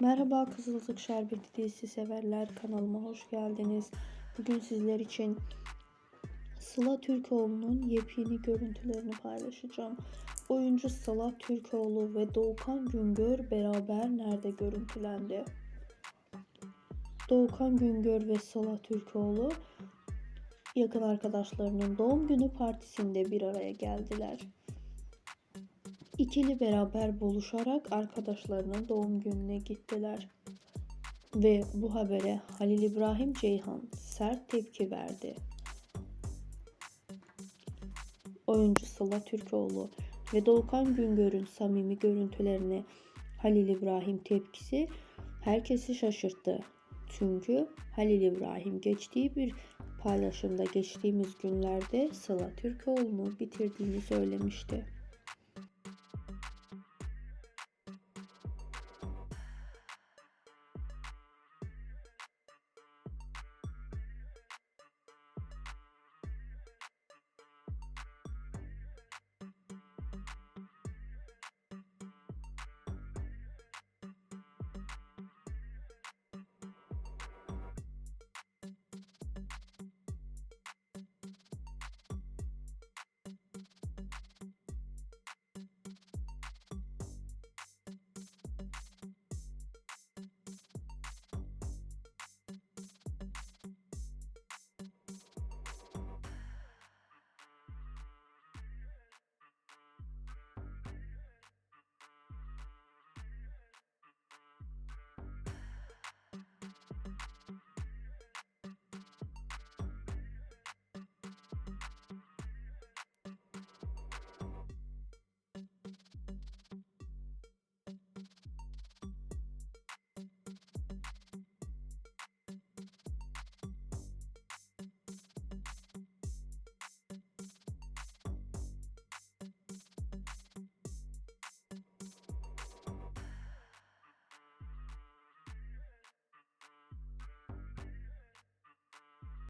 Merhaba Kızılcık Şerbeti dizisi severler kanalıma hoş geldiniz. Bugün sizler için Sıla Türkoğlu'nun yepyeni görüntülerini paylaşacağım. Oyuncu Sıla Türkoğlu ve Doğukan Güngör beraber nerede görüntülendi? Doğukan Güngör ve Sıla Türkoğlu yakın arkadaşlarının doğum günü partisinde bir araya geldiler. İkili beraber buluşarak arkadaşlarının doğum gününe gittiler. Ve bu habere Halil İbrahim Ceyhan sert tepki verdi. Oyuncu Sıla Türkoğlu ve Doğukan Güngör'ün samimi görüntülerine Halil İbrahim tepkisi herkesi şaşırttı. Çünkü Halil İbrahim geçtiği bir paylaşımda geçtiğimiz günlerde Sıla Türkoğlu'nu bitirdiğini söylemişti.